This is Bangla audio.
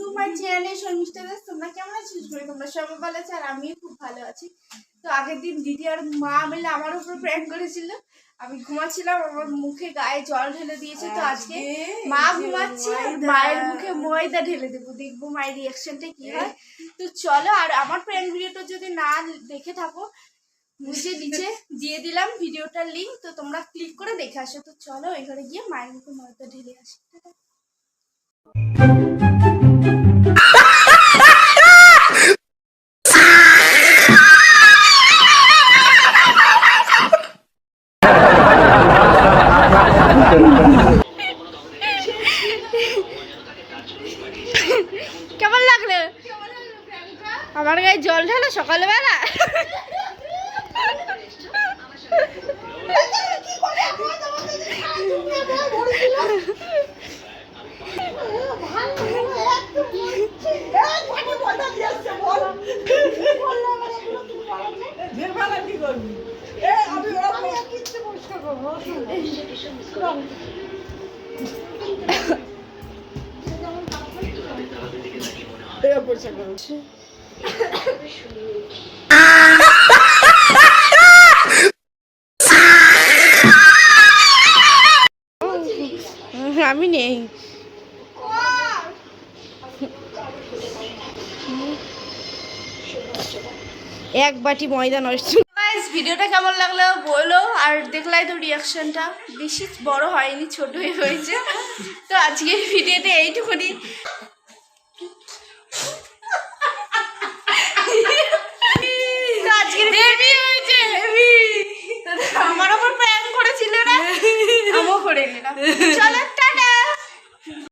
To my channel Sharmistha Das তোমরা কেমন আছিস করে তোমরা সবাই ভালো আছো আর আমিও খুব ভালো আছি। তো আগের দিন দিদি আর মা মিলে আমার উপর প্র্যাঙ্ক করেছিল। আমি ঘুমাচ্ছিলাম আমার মুখে গায়ে জল ঢেলে দিয়েছে। তো আজকে মা ঘুমাচ্ছে আর মায়ের মুখে ময়দা ঢেলে দেবো। দেখব মায়ের রিয়াকশনটা কি হয়। তো চলো আর আমার প্র্যাঙ্ক ভিডিওটা যদি না দেখে থাকো নিচে নিচে দিয়ে দিলাম ভিডিওটার লিঙ্ক তো তোমরা ক্লিক করে দেখে আসো। তো চলো এখানে গিয়ে মায়ের মুখে ময়দা ঢেলে আসি। কেমন লাগল? আমার গায়ে জল ঢালো সকালবেলা? নেই। এক বাটি ময়দা নষ্ট ভিডিওটা কেমন লাগল বলো আর দেখলাই তো রিয়াকশনটা বেশি বড় হয়নি ছোটই হয়েছে। তো আজকের ভিডিওতে এইটুকুনি। করে নিলাম চলো